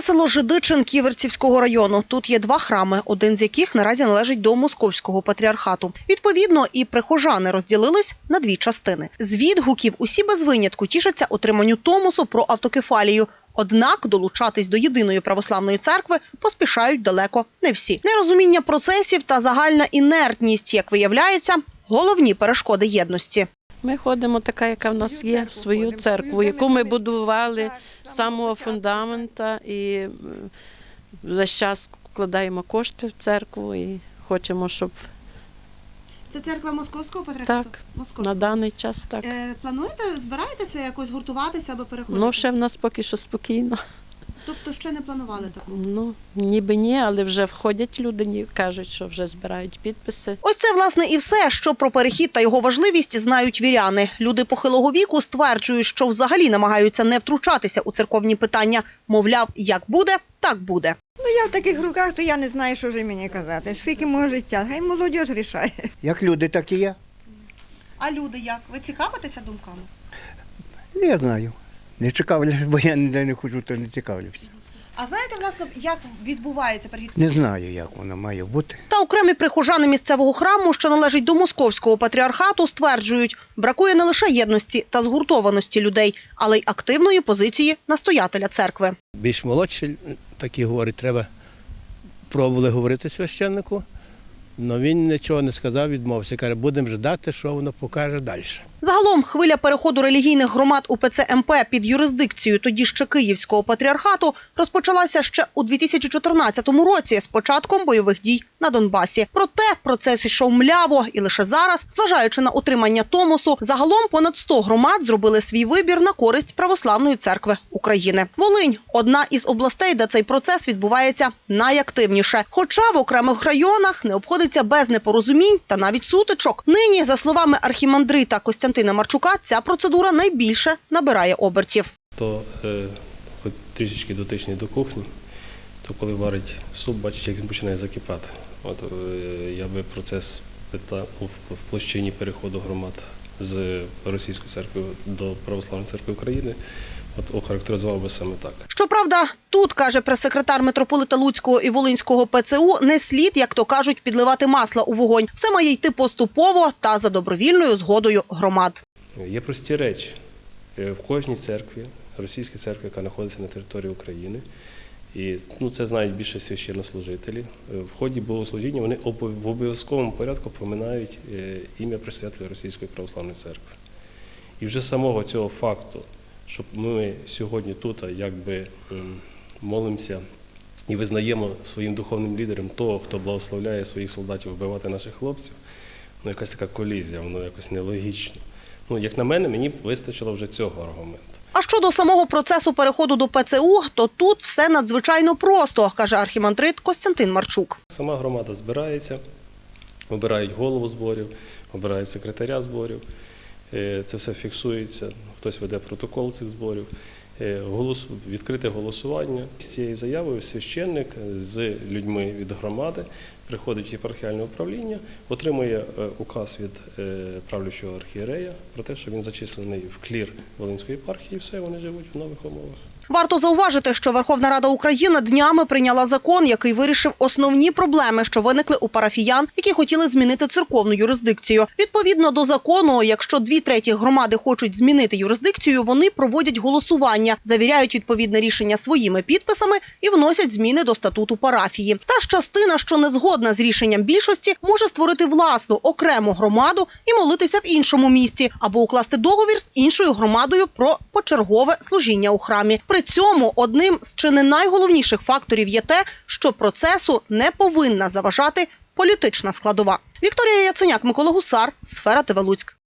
Село Жидичин Ківерцівського району. Тут є два храми, один з яких наразі належить до московського патріархату. Відповідно, і прихожани розділились на дві частини. З відгуків усі без винятку тішаться отриманню томосу про автокефалію. Однак долучатись до єдиної православної церкви поспішають далеко не всі. Нерозуміння процесів та загальна інертність, як виявляється, головні перешкоди єдності. Ми ходимо така, яка в нас є, в свою церкву, яку ми будували з самого фундамента і е, весь час вкладаємо кошти в церкву і хочемо, щоб Це церква московського патріархату? так, Московського. на даний час так. Е, плануєте, збираєтеся якось гуртуватися або переходити? Ну, ще в нас поки що спокійно. Тобто ще не планували такого? Ну, ніби ні, але вже входять люди, ні- кажуть, що вже збирають підписи. Ось це власне і все, що про перехід та його важливість знають віряни. Люди похилого віку стверджують, що взагалі намагаються не втручатися у церковні питання. Мовляв, як буде, так буде. Ну я в таких руках, то я не знаю, що вже мені казати. Скільки мого життя, хай молодь рішає. Як люди, так і я. А люди як? Ви цікавитеся думками? Не знаю. Не цікавлюсь, бо я ніде не хочу, то не цікавлюся. А знаєте, власне, як відбувається перехід? Не знаю, як воно має бути. Та окремі прихожани місцевого храму, що належить до московського патріархату, стверджують, бракує не лише єдності та згуртованості людей, але й активної позиції настоятеля церкви. більш молодші такі говорять, треба пробували говорити священнику, але він нічого не сказав, відмовився. Каже, будемо ждати, що воно покаже далі. Загалом хвиля переходу релігійних громад УПЦ МП під юрисдикцію тоді ще Київського патріархату розпочалася ще у 2014 році з початком бойових дій на Донбасі. Проте процес йшов мляво, і лише зараз, зважаючи на утримання Томосу, загалом понад 100 громад зробили свій вибір на користь православної церкви України. Волинь одна із областей, де цей процес відбувається найактивніше. Хоча в окремих районах не обходиться без непорозумінь та навіть сутичок. Нині, за словами архімандрита Костянтина Марчука, ця процедура найбільше набирає обертів. то е, хоч трішечки дотичний до кухні, то коли варить суп, бачите, як він починає закипати. От е, я би процес пита ну, в площині переходу громад з російської церкви до православної церкви України, от охарактеризував би саме так. Щоправда, тут каже прес-секретар митрополита Луцького і Волинського ПЦУ, не слід, як то кажуть, підливати масла у вогонь. Все має йти поступово та за добровільною згодою громад. Є прості речі. Е, В кожній церкві, російській церкві, яка знаходиться на території України, і ну, це знають більше священнослужителі. е, В ході богослужіння вони в обов'язковому порядку поминають е, ім'я Пресвятителя Російської православної церкви. І вже самого цього факту, щоб ми сьогодні тут якби молимося і визнаємо своїм духовним лідером того, хто благословляє своїх солдатів вбивати наших хлопців, ну якась така колізія, воно якось нелогічно. Ну, як на мене, мені б вистачило вже цього аргументу. А щодо самого процесу переходу до ПЦУ, то тут все надзвичайно просто, каже архімандрит Костянтин Марчук. Сама громада збирається, обирають голову зборів, обирають секретаря зборів. Е, Це все фіксується, хтось веде протокол цих зборів. Е, Відкрите голосування. З цією заявою священник з людьми від громади приходить в єпархіальне управління, отримує е, указ від е, правлячого архієрея про те, що він зачислений в клір Волинської єпархії, і все, вони живуть в нових умовах. Варто зауважити, що Верховна Рада України днями прийняла закон, який вирішив основні проблеми, що виникли у парафіян, які хотіли змінити церковну юрисдикцію. Відповідно до закону, якщо дві треті громади хочуть змінити юрисдикцію, вони проводять голосування, завіряють відповідне рішення своїми підписами і вносять зміни до статуту парафії. Та ж частина, що не згодна з рішенням більшості, може створити власну окрему громаду і молитися в іншому місті або укласти договір з іншою громадою про почергове служіння у храмі. При цьому одним з чи не найголовніших факторів є те, що процесу не повинна заважати політична складова. Вікторія Яценяк, Микола Гусар, сфера ТВ Луцьк.